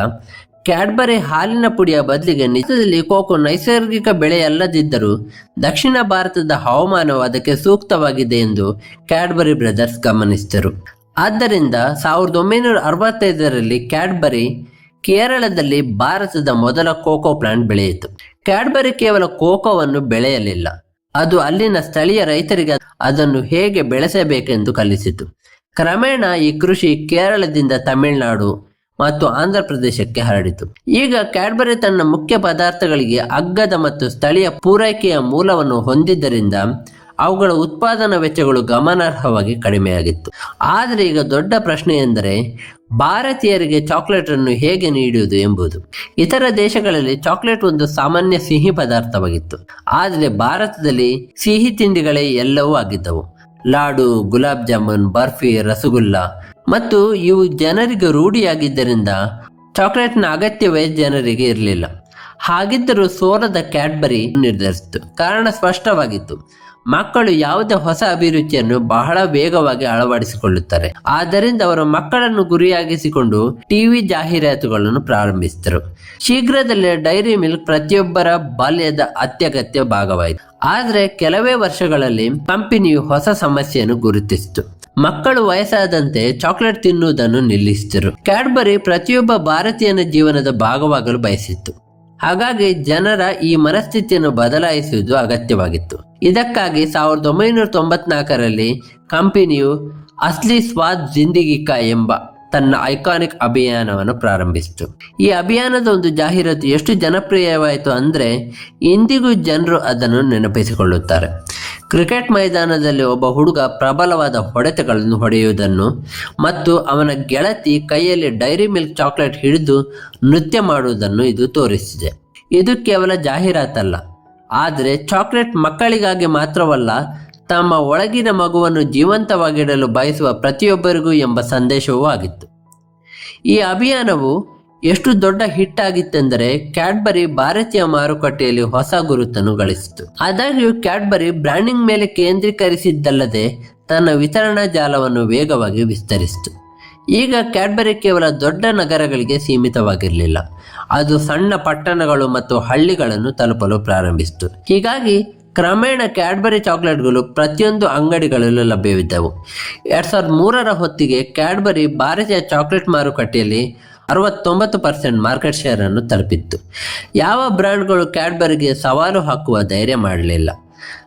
ಕ್ಯಾಡ್ಬರಿ ಹಾಲಿನ ಪುಡಿಯ ಬದಲಿಗೆ ನಿಜದಲ್ಲಿ ಕೋಕೋ ನೈಸರ್ಗಿಕ ಬೆಳೆಯಲ್ಲದಿದ್ದರೂ ದಕ್ಷಿಣ ಭಾರತದ ಹವಾಮಾನವು ಅದಕ್ಕೆ ಸೂಕ್ತವಾಗಿದೆ ಎಂದು ಕ್ಯಾಡ್ಬರಿ ಬ್ರದರ್ಸ್ ಗಮನಿಸಿದರು. ಆದ್ದರಿಂದ ಸಾವಿರದ ಒಂಬೈನೂರ ಅರವತ್ತೈದರಲ್ಲಿ ಕ್ಯಾಡ್ಬರಿ ಕೇರಳದಲ್ಲಿ ಭಾರತದ ಮೊದಲ ಕೋಕೋ ಪ್ಲಾಂಟ್ ಬೆಳೆಯಿತು. ಕ್ಯಾಡ್ಬರಿ ಕೇವಲ ಕೋಕೋವನ್ನು ಬೆಳೆಯಲಿಲ್ಲ. ಅದು ಅಲ್ಲಿನ ಸ್ಥಳೀಯ ರೈತರಿಗೆ ಅದನ್ನು ಹೇಗೆ ಬೆಳೆಸಬೇಕೆಂದು ಕಲಿಸಿತು. ಕ್ರಮೇಣ ಈ ಕೃಷಿ ಕೇರಳದಿಂದ ತಮಿಳುನಾಡು ಮತ್ತು ಆಂಧ್ರ ಪ್ರದೇಶಕ್ಕೆ ಹರಡಿತು. ಈಗ ಕ್ಯಾಡ್ಬರಿ ತನ್ನ ಮುಖ್ಯ ಪದಾರ್ಥಗಳಿಗೆ ಅಗ್ಗದ ಮತ್ತು ಸ್ಥಳೀಯ ಪೂರೈಕೆಯ ಮೂಲವನ್ನು ಹೊಂದಿದ್ದರಿಂದ ಅವುಗಳ ಉತ್ಪಾದನಾ ವೆಚ್ಚಗಳು ಗಮನಾರ್ಹವಾಗಿ ಕಡಿಮೆಯಾಗಿತ್ತು. ಆದರೆ ಈಗ ದೊಡ್ಡ ಪ್ರಶ್ನೆ ಎಂದರೆ, ಭಾರತೀಯರಿಗೆ ಚಾಕ್ಲೇಟ್ ಅನ್ನು ಹೇಗೆ ನೀಡುವುದು ಎಂಬುದು. ಇತರ ದೇಶಗಳಲ್ಲಿ ಚಾಕ್ಲೇಟ್ ಒಂದು ಸಾಮಾನ್ಯ ಸಿಹಿ ಪದಾರ್ಥವಾಗಿತ್ತು. ಆದರೆ ಭಾರತದಲ್ಲಿ ಸಿಹಿ ತಿಂಡಿಗಳೇ ಎಲ್ಲವೂ ಆಗಿದ್ದವು. ಲಾಡು, ಗುಲಾಬ್ ಜಾಮೂನ್, ಬರ್ಫಿ, ರಸಗುಲ್ಲ. ಮತ್ತು ಇವು ಜನರಿಗೆ ರೂಢಿಯಾಗಿದ್ದರಿಂದ ಚಾಕ್ಲೇಟ್ನ ಅಗತ್ಯವೇ ಜನರಿಗೆ ಇರಲಿಲ್ಲ. ಹಾಗಿದ್ದರೂ ಸೋಲದ ಕ್ಯಾಡ್ಬರಿ ನಿರ್ಧರಿಸಿತು ಕಾರಣ ಸ್ಪಷ್ಟವಾಗಿತ್ತು. ಮಕ್ಕಳು ಯಾವುದೇ ಹೊಸ ಅಭಿರುಚಿಯನ್ನು ಬಹಳ ವೇಗವಾಗಿ ಅಳವಡಿಸಿಕೊಳ್ಳುತ್ತಾರೆ. ಆದ್ದರಿಂದ ಅವರು ಮಕ್ಕಳನ್ನು ಗುರಿಯಾಗಿಸಿಕೊಂಡು ಟಿವಿ ಜಾಹೀರಾತುಗಳನ್ನು ಪ್ರಾರಂಭಿಸಿದರು. ಶೀಘ್ರದಲ್ಲೇ ಡೈರಿ ಮಿಲ್ಕ್ ಪ್ರತಿಯೊಬ್ಬರ ಬಾಲ್ಯದ ಅತ್ಯಗತ್ಯ ಭಾಗವಾಯಿತು. ಆದರೆ ಕೆಲವೇ ವರ್ಷಗಳಲ್ಲಿ ಕಂಪನಿಯು ಹೊಸ ಸಮಸ್ಯೆಯನ್ನು ಗುರುತಿಸಿತು. ಮಕ್ಕಳು ವಯಸ್ಸಾದಂತೆ ಚಾಕ್ಲೇಟ್ ತಿನ್ನುವುದನ್ನು ನಿಲ್ಲಿಸಿದರು. ಕ್ಯಾಡ್ಬರಿ ಪ್ರತಿಯೊಬ್ಬ ಭಾರತೀಯನ ಜೀವನದ ಭಾಗವಾಗಲು ಬಯಸಿತ್ತು. ಹಾಗಾಗಿ ಜನರ ಈ ಮನಸ್ಥಿತಿಯನ್ನು ಬದಲಾಯಿಸುವುದು ಅಗತ್ಯವಾಗಿತ್ತು. ಇದಕ್ಕಾಗಿ ಸಾವಿರದ ಒಂಬೈನೂರ ತೊಂಬತ್ನಾಲ್ಕರಲ್ಲಿ ಕಂಪನಿಯು ಅಸ್ಲಿ ಸ್ವಾದ್ ಜಿಂದಿಗಿ ಕಾ ಎಂಬ ತನ್ನ ಐಕಾನಿಕ್ ಅಭಿಯಾನವನ್ನು ಪ್ರಾರಂಭಿಸಿತು. ಈ ಅಭಿಯಾನದ ಒಂದು ಜಾಹೀರಾತು ಎಷ್ಟು ಜನಪ್ರಿಯವಾಯಿತು ಅಂದರೆ ಇಂದಿಗೂ ಜನರು ಅದನ್ನು ನೆನಪಿಸಿಕೊಳ್ಳುತ್ತಾರೆ. ಕ್ರಿಕೆಟ್ ಮೈದಾನದಲ್ಲಿ ಒಬ್ಬ ಹುಡುಗ ಪ್ರಬಲವಾದ ಹೊಡೆತಗಳನ್ನು ಹೊಡೆಯುವುದನ್ನು ಮತ್ತು ಅವನ ಗೆಳತಿ ಕೈಯಲ್ಲಿ ಡೈರಿ ಮಿಲ್ಕ್ ಚಾಕ್ಲೇಟ್ ಹಿಡಿದು ನೃತ್ಯ ಮಾಡುವುದನ್ನು ಇದು ತೋರಿಸಿದೆ. ಇದು ಕೇವಲ ಜಾಹೀರಾತಲ್ಲ. ಆದರೆ ಚಾಕ್ಲೇಟ್ ಮಕ್ಕಳಿಗಾಗಿ ಮಾತ್ರವಲ್ಲ ತಮ್ಮ ಒಳಗಿನ ಮಗುವನ್ನು ಜೀವಂತವಾಗಿಡಲು ಬಯಸುವ ಪ್ರತಿಯೊಬ್ಬರಿಗೂ ಎಂಬ ಸಂದೇಶವೂ ಆಗಿತ್ತು. ಈ ಅಭಿಯಾನವು ಎಷ್ಟು ದೊಡ್ಡ ಹಿಟ್ ಆಗಿತ್ತೆಂದರೆ ಕ್ಯಾಡ್ಬರಿ ಭಾರತೀಯ ಮಾರುಕಟ್ಟೆಯಲ್ಲಿ ಹೊಸ ಗುರುತನ್ನು ಗಳಿಸಿತು. ಆದಾಗ್ಯೂ ಕ್ಯಾಡ್ಬರಿ ಬ್ರ್ಯಾಂಡಿಂಗ್ ಮೇಲೆ ಕೇಂದ್ರೀಕರಿಸಿದ್ದಲ್ಲದೆ ತನ್ನ ವಿತರಣಾ ಜಾಲವನ್ನು ವೇಗವಾಗಿ ವಿಸ್ತರಿಸಿತು. ಈಗ ಕ್ಯಾಡ್ಬರಿ ಕೇವಲ ದೊಡ್ಡ ನಗರಗಳಿಗೆ ಸೀಮಿತವಾಗಿರಲಿಲ್ಲ. ಅದು ಸಣ್ಣ ಪಟ್ಟಣಗಳು ಮತ್ತು ಹಳ್ಳಿಗಳನ್ನು ತಲುಪಲು ಪ್ರಾರಂಭಿಸಿತು. ಹೀಗಾಗಿ ಕ್ರಮೇಣ ಕ್ಯಾಡ್ಬರಿ ಚಾಕ್ಲೇಟ್ಗಳು ಪ್ರತಿಯೊಂದು ಅಂಗಡಿಗಳಲ್ಲೂ ಲಭ್ಯವಿದ್ದವು. ಎರಡ್ ಸಾವಿರದ ಮೂರರ ಹೊತ್ತಿಗೆ ಕ್ಯಾಡ್ಬರಿ ಭಾರತೀಯ ಚಾಕ್ಲೇಟ್ ಮಾರುಕಟ್ಟೆಯಲ್ಲಿ ಅರವತ್ತೊಂಬತ್ತು ಪರ್ಸೆಂಟ್ ಮಾರ್ಕೆಟ್ ಶೇರ್ ಅನ್ನು ತಲುಪಿತ್ತು. ಯಾವ ಬ್ರ್ಯಾಂಡ್ಗಳು ಕ್ಯಾಡ್ಬರಿಗೆ ಸವಾಲು ಹಾಕುವ ಧೈರ್ಯ ಮಾಡಲಿಲ್ಲ.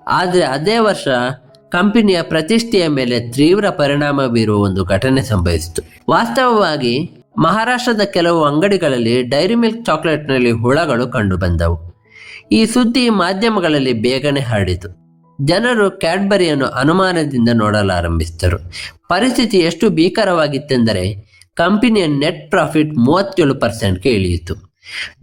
ಆದರೆ ಅದೇ ವರ್ಷ ಕಂಪನಿಯ ಪ್ರತಿಷ್ಠೆಯ ಮೇಲೆ ತೀವ್ರ ಪರಿಣಾಮ ಬೀರುವ ಒಂದು ಘಟನೆ ಸಂಭವಿಸಿತು. ವಾಸ್ತವವಾಗಿ ಮಹಾರಾಷ್ಟ್ರದ ಕೆಲವು ಅಂಗಡಿಗಳಲ್ಲಿ ಡೈರಿ ಮಿಲ್ಕ್ ಚಾಕ್ಲೇಟ್ನಲ್ಲಿ ಹುಳಗಳು ಕಂಡುಬಂದವು. ಈ ಸುದ್ದಿ ಮಾಧ್ಯಮಗಳಲ್ಲಿ ಬೇಗನೆ ಹರಡಿತು. ಜನರು ಕ್ಯಾಡ್ಬರಿಯನ್ನು ಅನುಮಾನದಿಂದ ನೋಡಲಾರಂಭಿಸಿದರು. ಪರಿಸ್ಥಿತಿ ಎಷ್ಟು ಭೀಕರವಾಗಿತ್ತೆಂದರೆ ಕಂಪನಿಯ ನೆಟ್ ಪ್ರಾಫಿಟ್ ಮೂವತ್ತೇಳು ಪರ್ಸೆಂಟ್ಗೆ ಇಳಿಯಿತು.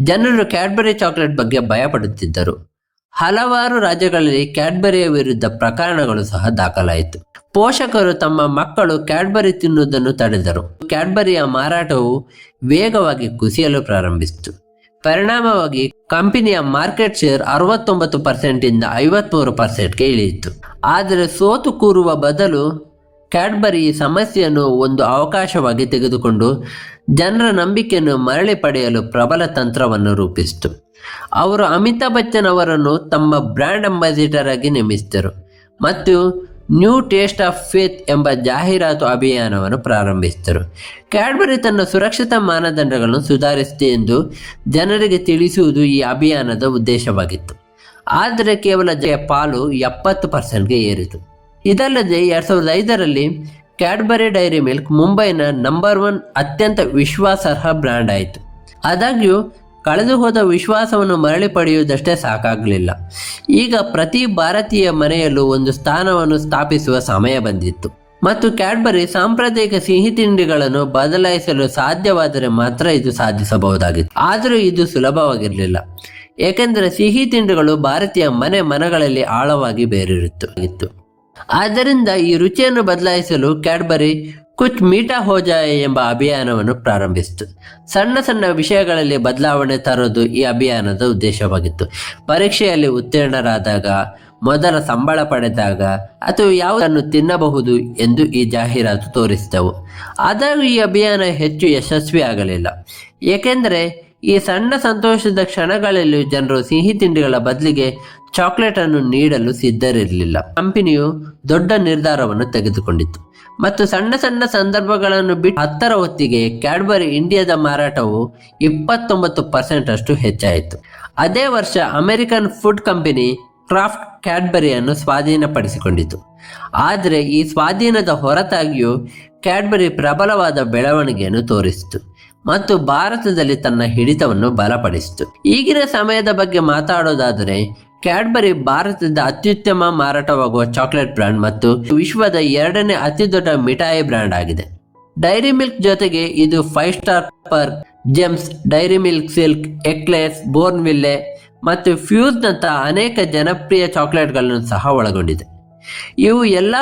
ಜನರು ಕ್ಯಾಡ್ಬರಿ ಚಾಕ್ಲೇಟ್ ಬಗ್ಗೆ ಭಯಪಡುತ್ತಿದ್ದರು. ಹಲವಾರು ರಾಜ್ಯಗಳಲ್ಲಿ ಕ್ಯಾಡ್ಬರಿಯ ವಿರುದ್ಧ ಪ್ರಕರಣಗಳು ಸಹ ದಾಖಲಾಯಿತು. ಪೋಷಕರು ತಮ್ಮ ಮಕ್ಕಳು ಕ್ಯಾಡ್ಬರಿ ತಿನ್ನುವುದನ್ನು ತಡೆದರು. ಕ್ಯಾಡ್ಬರಿಯ ಮಾರಾಟವು ವೇಗವಾಗಿ ಕುಸಿಯಲು ಪ್ರಾರಂಭಿಸಿತು. ಪರಿಣಾಮವಾಗಿ ಕಂಪನಿಯ ಮಾರ್ಕೆಟ್ ಶೇರ್ ಅರವತ್ತೊಂಬತ್ತು ಪರ್ಸೆಂಟ್ ಇಂದ ಐವತ್ಮೂರು ಪರ್ಸೆಂಟ್ಗೆ ಇಳಿಯಿತು. ಆದರೆ ಸೋತು ಕೂರುವ ಬದಲು ಕ್ಯಾಡ್ಬರಿ ಈ ಸಮಸ್ಯೆಯನ್ನು ಒಂದು ಅವಕಾಶವಾಗಿ ತೆಗೆದುಕೊಂಡು ಜನರ ನಂಬಿಕೆಯನ್ನು ಮರಳಿ ಪಡೆಯಲು ಪ್ರಬಲ ತಂತ್ರವನ್ನು ರೂಪಿಸಿತು. ಅವರು ಅಮಿತಾಬ್ ಬಚ್ಚನ್ ಅವರನ್ನು ತಮ್ಮ ಬ್ರ್ಯಾಂಡ್ ಅಂಬಾಸಿಡರ್ ಆಗಿ ನೇಮಿಸಿದರು. ಮತ್ತು ನ್ಯೂ ಟೇಸ್ಟ್ ಆಫ್ ಫೇತ್ ಎಂಬ ಜಾಹೀರಾತು ಅಭಿಯಾನವನ್ನು ಪ್ರಾರಂಭಿಸಿದರು. ಕ್ಯಾಡ್ಬರಿ ತನ್ನ ಸುರಕ್ಷತಾ ಮಾನದಂಡಗಳನ್ನು ಸುಧಾರಿಸಿದೆ ಎಂದು ಜನರಿಗೆ ತಿಳಿಸುವುದು ಈ ಅಭಿಯಾನದ ಉದ್ದೇಶವಾಗಿತ್ತು. ಆದರೆ ಕೇವಲ ಜಯ ಪಾಲು ಎಪ್ಪತ್ತು ಪರ್ಸೆಂಟ್ಗೆ ಏರಿತು. ಇದಲ್ಲದೆ ಎರಡು ಸಾವಿರದ ಐದರಲ್ಲಿ ಕ್ಯಾಡ್ಬರಿ ಡೈರಿ ಮಿಲ್ಕ್ ಮುಂಬೈನ ನಂಬರ್ ಒನ್ ಅತ್ಯಂತ ವಿಶ್ವಾಸಾರ್ಹ ಬ್ರ್ಯಾಂಡ್ ಆಯಿತು. ಆದಾಗ್ಯೂ ಕಳೆದು ಹೋದ ವಿಶ್ವಾಸವನ್ನು ಮರಳಿ ಪಡೆಯುವುದಷ್ಟೇ ಸಾಕಾಗಲಿಲ್ಲ. ಈಗ ಪ್ರತಿ ಭಾರತೀಯ ಮನೆಯಲ್ಲೂ ಒಂದು ಸ್ಥಾನವನ್ನು ಸ್ಥಾಪಿಸುವ ಸಮಯ ಬಂದಿತ್ತು. ಮತ್ತು ಕ್ಯಾಡ್ಬರಿ ಸಾಂಪ್ರದಾಯಿಕ ಸಿಹಿ ತಿಂಡಿಗಳನ್ನು ಬದಲಾಯಿಸಲು ಸಾಧ್ಯವಾದರೆ ಮಾತ್ರ ಇದು ಸಾಧಿಸಬಹುದಾಗಿತ್ತು. ಆದರೂ ಇದು ಸುಲಭವಾಗಿರಲಿಲ್ಲ. ಏಕೆಂದರೆ ಸಿಹಿ ತಿಂಡಿಗಳು ಭಾರತೀಯ ಮನೆ ಮನಗಳಲ್ಲಿ ಆಳವಾಗಿ ಬೇರಿರುತ್ತಿತ್ತು ಆದ್ದರಿಂದ ಈ ರುಚಿಯನ್ನು ಬದಲಾಯಿಸಲು ಕ್ಯಾಡ್ಬರಿ ಕುಚ್ ಮೀಟಾ ಹೋ ಎಂಬ ಅಭಿಯಾನವನ್ನು ಪ್ರಾರಂಭಿಸಿತು. ಸಣ್ಣ ಸಣ್ಣ ವಿಷಯಗಳಲ್ಲಿ ಬದಲಾವಣೆ ತರೋದು ಈ ಅಭಿಯಾನದ ಉದ್ದೇಶವಾಗಿತ್ತು. ಪರೀಕ್ಷೆಯಲ್ಲಿ ಉತ್ತೀರ್ಣರಾದಾಗ, ಮೊದಲ ಸಂಬಳ ಪಡೆದಾಗ ಅಥವಾ ಯಾವುದನ್ನು ತಿನ್ನಬಹುದು ಎಂದು ಈ ಜಾಹೀರಾತು ತೋರಿಸಿದವು. ಆದಾಗ ಈ ಅಭಿಯಾನ ಹೆಚ್ಚು ಯಶಸ್ವಿ ಆಗಲಿಲ್ಲ ಏಕೆಂದರೆ ಈ ಸಣ್ಣ ಸಂತೋಷದ ಕ್ಷಣಗಳಲ್ಲಿ ಜನರು ಸಿಹಿ ತಿಂಡಿಗಳ ಬದಲಿಗೆ ಚಾಕ್ಲೇಟ್ ಅನ್ನು ನೀಡಲು ಸಿದ್ಧರಿರಲಿಲ್ಲ. ಕಂಪನಿಯು ದೊಡ್ಡ ನಿರ್ಧಾರವನ್ನು ತೆಗೆದುಕೊಂಡಿತು ಮತ್ತು ಸಣ್ಣ ಸಣ್ಣ ಸಂದರ್ಭಗಳನ್ನು ಬಿಟ್ಟು ಹತ್ತರ ಹೊತ್ತಿಗೆ ಕ್ಯಾಡ್ಬರಿ ಇಂಡಿಯಾದ ಮಾರಾಟವು ಇಪ್ಪತ್ತೊಂಬತ್ತು ಪರ್ಸೆಂಟ್ ಅಷ್ಟು ಹೆಚ್ಚಾಯಿತು. ಅದೇ ವರ್ಷ ಅಮೆರಿಕನ್ ಫುಡ್ ಕಂಪನಿ ಕ್ರಾಫ್ಟ್ ಕ್ಯಾಡ್ಬರಿಯನ್ನು ಸ್ವಾಧೀನಪಡಿಸಿಕೊಂಡಿತು. ಆದರೆ ಈ ಸ್ವಾಧೀನದ ಹೊರತಾಗಿಯೂ ಕ್ಯಾಡ್ಬರಿ ಪ್ರಬಲವಾದ ಬೆಳವಣಿಗೆಯನ್ನು ತೋರಿಸಿತು. ಮತ್ತು ಭಾರತದಲ್ಲಿ ತನ್ನ ಹಿಡಿತವನ್ನು ಬಲಪಡಿಸಿತು. ಈಗಿನ ಸಮಯದ ಬಗ್ಗೆ ಮಾತಾಡೋದಾದರೆ, ಕ್ಯಾಡ್ಬರಿ ಭಾರತದ ಅತ್ಯುತ್ತಮ ಮಾರಾಟವಾಗುವ ಚಾಕ್ಲೇಟ್ ಬ್ರ್ಯಾಂಡ್ ಮತ್ತು ವಿಶ್ವದ ಎರಡನೇ ಅತಿ ದೊಡ್ಡ ಮಿಠಾಯಿ ಬ್ರ್ಯಾಂಡ್ ಆಗಿದೆ. ಡೈರಿ ಮಿಲ್ಕ್ ಜೊತೆಗೆ ಇದು Five Star Perk Gems, Dairy Milk Silk, Eclairs, Bournville ಮತ್ತು ಫ್ಯೂಸ್ನಂತಹ ಅನೇಕ ಜನಪ್ರಿಯ ಚಾಕ್ಲೇಟ್ಗಳನ್ನು ಸಹ ಒಳಗೊಂಡಿದೆ. ಇವು ಎಲ್ಲ